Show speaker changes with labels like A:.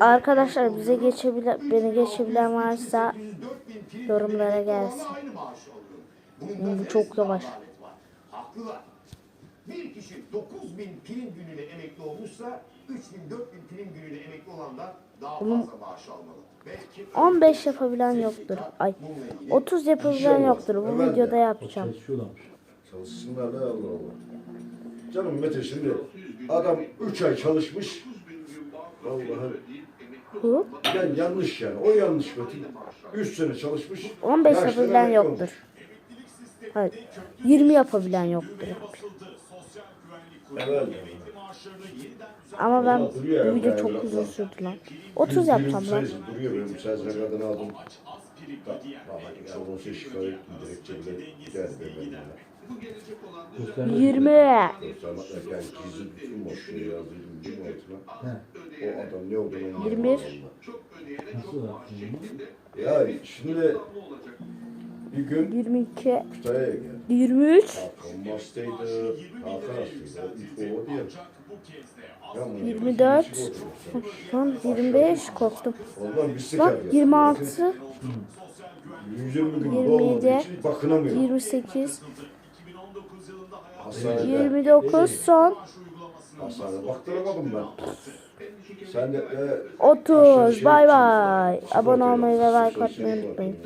A: Arkadaşlar bize geçebilen, beni geçebilen varsa yorumlara gelsin. Bu çok yavaş.
B: Haklılar. Bir kişi 9000 prim günüyle emekli olmuşsa 3000 4000 prim günüyle emekli olanlar daha
A: Bunun-
B: fazla maaş almalı. Belki
A: 15 yapabilen yoktur. Ay 30 yapabilen yoktur. Bu videoda yapacağım.
C: Çalışsınlar da Allah Allah. Canım Mete şimdi adam 3 ay çalışmış. Vallahi
A: Bu
C: yani yanlış yani. O yanlış Mete. 3 sene çalışmış.
A: 15
C: yaşlı
A: yapabilen yoktur. Hayır. 20 yapabilen yoktur.
C: Evet.
A: Ama ben
C: Vallahi duruyor ya,
A: bu video
C: bayağı
A: çok
C: bir
A: uzun sürdü lan. 30 yapacağım lan.
C: Sayısı duruyor benim sezre kadını aldım. Baba çok olsa şikayet ettim dilekçe bile geldi benimle.
D: Göstermez.
A: 20.
C: Göstermek yani gizli bütün boşluğu yazdıydım değil mi altına?
D: He.
C: O adam ne olduğunu anlamadım
A: 21.
C: vallahi.
D: Nasıl yaptın bunu?
C: Ya şimdi bir gün
A: 22.
C: Kütahya'ya geldi.
A: 23.
C: Hakan Masta'ydı, Hakan Aslı'ydı, İlk o diye. Ya bunu
A: 24.
C: bir kişi oturmuş.
A: Lan 25 korktum.
C: Ondan bir
A: Bak
C: seker
A: 26,
C: 120 gün
A: 27,
C: dolmadığı için bakınamıyor.
A: 28,
C: Hastanede,
A: 29 son
C: hastanede baktıramadım ben. Sen de e,
A: 30. Bay bay. Abone olmayı ve like atmayı unutmayın.